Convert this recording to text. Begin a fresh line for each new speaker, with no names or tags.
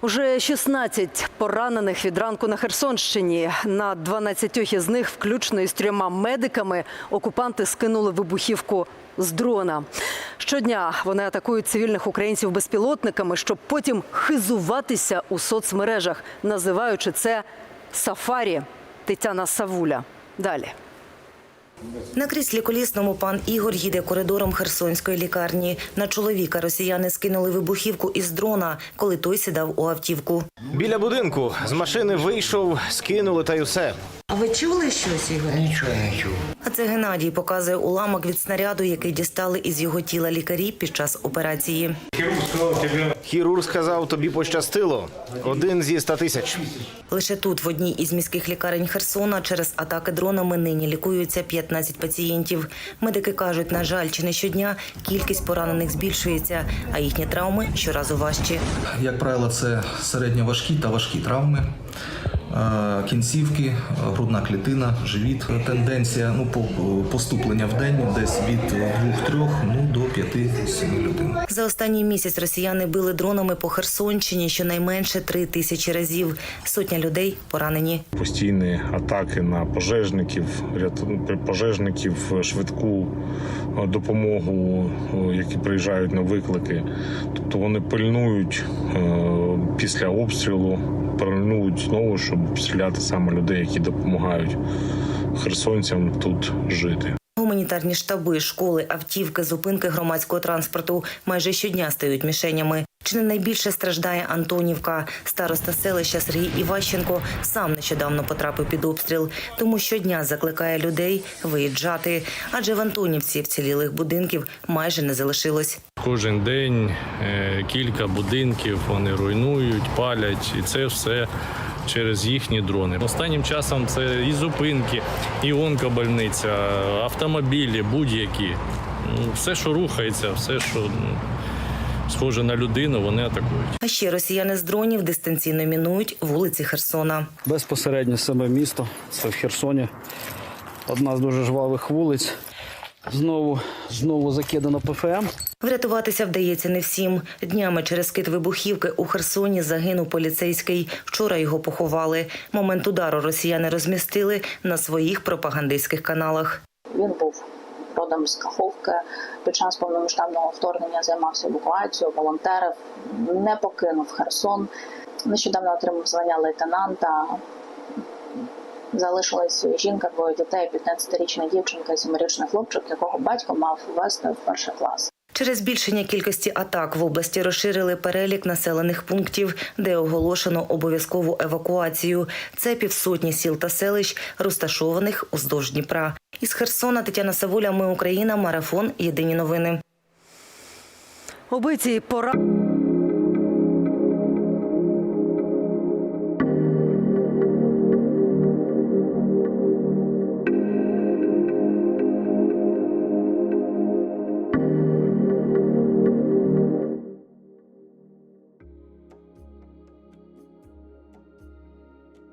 Уже 16 поранених від ранку на Херсонщині. На 12 із них, включно із трьома медиками, окупанти скинули вибухівку з дрона. Щодня вони атакують цивільних українців безпілотниками, щоб потім хизуватися у соцмережах, називаючи це сафарі. Тетяна Савуля. Далі.
На кріслі колісному пан Ігор їде коридором Херсонської лікарні. На чоловіка росіяни скинули вибухівку із дрона, коли той сідав у автівку.
Біля будинку з машини вийшов, скинули та й усе.
А ви чули щось, Ігор?
Нічого не чув.
А це Геннадій показує уламок від снаряду, який дістали із його тіла лікарі під час операції.
Хірург сказав, тобі пощастило. Один зі ста тисяч.
Лише тут, в одній із міських лікарень Херсона, через атаки дронами нині лікуються 15 пацієнтів. Медики кажуть, на жаль, чи не щодня кількість поранених збільшується, а їхні травми щоразу важчі.
Як правило, це середньоважкі та важкі травми. Кінцівки, грудна клітина, живіт. Тенденція ну, по- поступлення в день десь від 2-3 ну, до 5-7 людей.
За останній місяць росіяни били дронами по Херсонщині щонайменше три тисячі разів. Сотня людей поранені.
постійні атаки на пожежників, пожежників, швидку е, допомогу, які приїжджають на виклики. Тобто вони пильнують е, після обстрілу, пильнують знову, щоб стріляти саме людей, які допомагають херсонцям тут жити.
Гуманітарні штаби, школи, автівки, зупинки громадського транспорту майже щодня стають мішенями. Чи не найбільше страждає Антонівка? Староста селища Сергій Іващенко сам нещодавно потрапив під обстріл, тому щодня закликає людей виїжджати. Адже в Антонівці вцілілих будинків майже не залишилось.
Кожен день е, кілька будинків вони руйнують, палять, і це все через їхні дрони. Останнім часом це і зупинки, і онкобольниця, автомобілі, будь-які. Ну, Все, що рухається, все, що схоже на людину, вони атакують.
А ще росіяни з дронів дистанційно мінують вулиці Херсона.
Безпосередньо саме місто, це в Херсоні. Одна з дуже жвавих вулиць. Знову, знову закидано ПФМ.
Врятуватися вдається не всім. Днями через кит вибухівки у Херсоні загинув поліцейський. Вчора його поховали. Момент удару росіяни розмістили на своїх пропагандистських каналах.
Він був з Каховки. Під час повномасштабного вторгнення займався евакуацією, волонтерів, не покинув Херсон. Нещодавно отримав звання лейтенанта. Залишилась жінка, двоє дітей, 15-річна дівчинка і 7-річний хлопчик, якого батько мав ввести в перший клас.
Через збільшення кількості атак в області розширили перелік населених пунктів, де оголошено обов'язкову евакуацію. Це півсотні сіл та селищ, розташованих уздовж Дніпра. Із Херсона Тетяна Савуля, Ми Україна, марафон. Єдині новини.
Обиці пора.